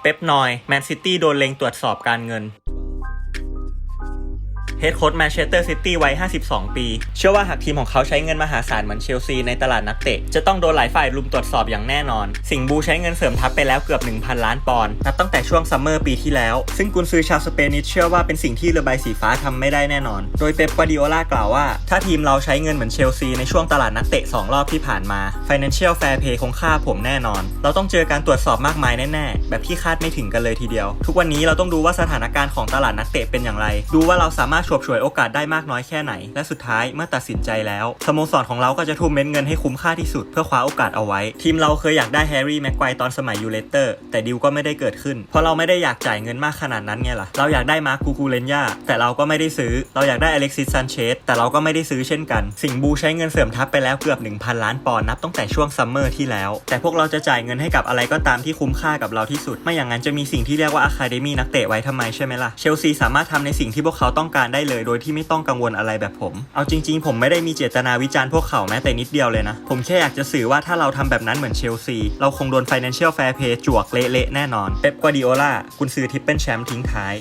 เป๊ปนอย แมนซิตี้โดนเล็งตรวจสอบการเงิน เฮดโค้ชแมนเชสเตอร์ซิตี้วัย 52 ปี เชื่อว่าหากทีมของเขาใช้เงินมหาศาลเหมือนเชลซีในตลาดนักเตะ จะต้องโดนหลายฝ่ายรุมตรวจสอบอย่างแน่นอน สิงห์บูใช้เงินเสริมทัพไปแล้วเกือบ 1,000 ล้านปอนด์นับตั้งแต่ช่วงซัมเมอร์ปีที่แล้ว ซึ่งกุนซือชาวสเปนิชเชื่อว่าเป็นสิ่งที่เรือใบสีฟ้าทำไม่ได้แน่นอน โดยเป๊ปกวาร์ดิโอลากล่าวว่า ถ้าทีมเราใช้เงินเหมือนเชลซีในช่วงตลาดนักเตะ 2 รอบที่ผ่านมา Financial Fair Play คงค่าผมแน่นอน เราต้องเจอการตรวจสอบมากมายแน่ๆ แบบที่คาดไม่ถึงกันเลยทีเดียว ทุกวันนี้เราต้องดูว่าสถานการณ์ของตลาดนักเตะเป็นอย่างไร ดูว่าเราสามารถฉวยฉวยโอกาสได้มากน้อยแค่ไหน และสุดท้ายเมื่อตัดสินใจแล้ว สโมสรของเราก็จะทุ่มเม็ดเงินให้คุ้มค่าที่สุดเพื่อคว้าโอกาสเอาไว้ ทีมเราเคยอยากได้แฮร์รี่แม็กไกวรตอนสมัยยูเลเตอร์ แต่ดิวก็ไม่ได้เกิดขึ้น เพราะเราไม่ได้อยากจ่ายเงินมากขนาดนั้นไงล่ะ เราอยากได้มาร์คคูคูเลนยาแต่เราก็ไม่ได้ซื้อ เราอยากได้อเล็กซิสซันเชสแต่เราก็ไม่ได้ซื้อเช่นกัน สิงบูใช้เงินเสริมทัพไปแล้วเกือบ 1,000 ล้านปอนด์นับตั้งแต่ช่วงซัมเมอร์ที่แล้ว แต่พวกเราจะจ่ายเงินให้กับอะไรก็ตามที่คุ้มค่ากับเราที่สุด ไม่อย่างนั้นจะมีสิ่งที่เรียกว่าอะคาเดมีนักเตะไว้ทำไมใช่ไหมล่ะ เชลซีสามารถทำในสิ่งที่พวกเขาต้องการได้เลย โดยที่ไม่ต้องกังวลอะไรแบบผม เอาจริง ๆ ผมไม่ได้มีเจตนาวิจารณ์พวกเขาแม้แต่นิดเดียวเลยนะ ผมแค่อยากจะสื่อว่าถ้าเราทำแบบนั้นเหมือนเชลซี เราคงโดน Financial Fair Play จวกเละๆแน่นอน เป๊ปกวาดิโอลากุนซือทิปเปิลแชมป์ทิ้งท้าย